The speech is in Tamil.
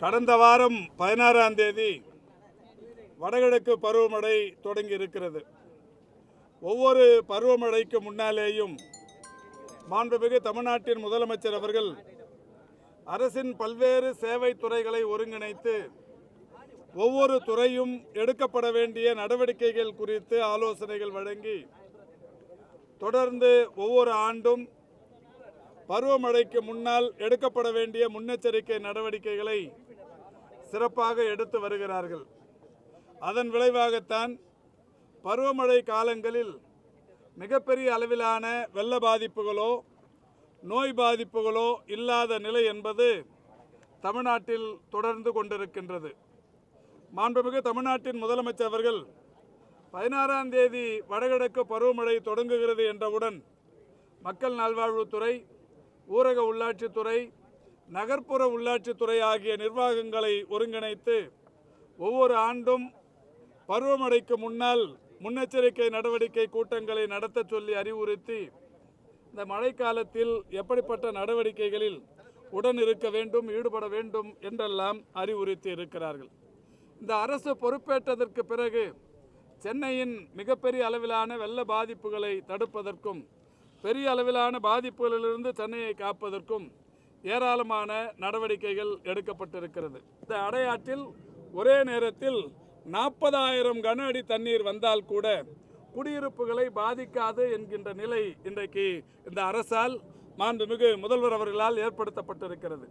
கடந்த வாரம் பதினாறாம் தேதி வடகிழக்கு பருவமழை தொடங்கி இருக்கிறது. ஒவ்வொரு பருவமழைக்கு முன்னாலேயும் மாண்புமிகு தமிழ்நாட்டின் முதலமைச்சர் அவர்கள் அரசின் பல்வேறு சேவை துறைகளை ஒருங்கிணைத்து ஒவ்வொரு துறையும் எடுக்கப்பட வேண்டிய நடவடிக்கைகள் குறித்து ஆலோசனைகள் வழங்கி தொடர்ந்து ஒவ்வொரு ஆண்டும் பருவமழைக்கு முன்னால் எடுக்கப்பட வேண்டிய முன்னெச்சரிக்கை நடவடிக்கைகளை சிறப்பாக எடுத்து வருகிறார்கள். அதன் விளைவாகத்தான் பருவமழை காலங்களில் மிகப்பெரிய அளவிலான வெள்ள பாதிப்புகளோ நோய் பாதிப்புகளோ இல்லாத நிலை என்பது தமிழ்நாட்டில் தொடர்ந்து கொண்டிருக்கின்றது. மாண்புமிகு தமிழ்நாட்டின் முதலமைச்சர் அவர்கள் பதினாறாம் தேதி வடகிழக்கு பருவமழை தொடங்குகிறது என்றவுடன் மக்கள் நல்வாழ்வுத்துறை ஊரக உள்ளாட்சித்துறை நகர்ப்புற உள்ளாட்சித்துறை ஆகிய நிர்வாகங்களை ஒருங்கிணைத்து ஒவ்வொரு ஆண்டும் பருவமடைக்கு முன்னால் முன்னெச்சரிக்கை நடவடிக்கை கூட்டங்களை நடத்த சொல்லி அறிவுறுத்தி இந்த மழைக்காலத்தில் எப்படிப்பட்ட நடவடிக்கைகளில் உடன் இருக்க வேண்டும் ஈடுபட வேண்டும் என்றெல்லாம் அறிவுறுத்தி இருக்கிறார்கள். இந்த அரசு பொறுப்பேற்றதற்கு பிறகு சென்னையின் மிகப்பெரிய அளவிலான வெள்ள பாதிப்புகளை தடுப்பதற்கும் பெரிய அளவிலான பாதிப்புகளிலிருந்து சென்னையை காப்பதற்கும் ஏராளமான நடவடிக்கைகள் எடுக்கப்பட்டிருக்கிறது. இந்த அடையாற்றில் ஒரே நேரத்தில் நாற்பதாயிரம் கன அடி தண்ணீர் வந்தால் கூட குடியிருப்புகளை பாதிக்காது என்கின்ற நிலை இன்றைக்கு இந்த அரசால் மாண்புமிகு முதல்வர் அவர்களால் ஏற்படுத்தப்பட்டிருக்கிறது.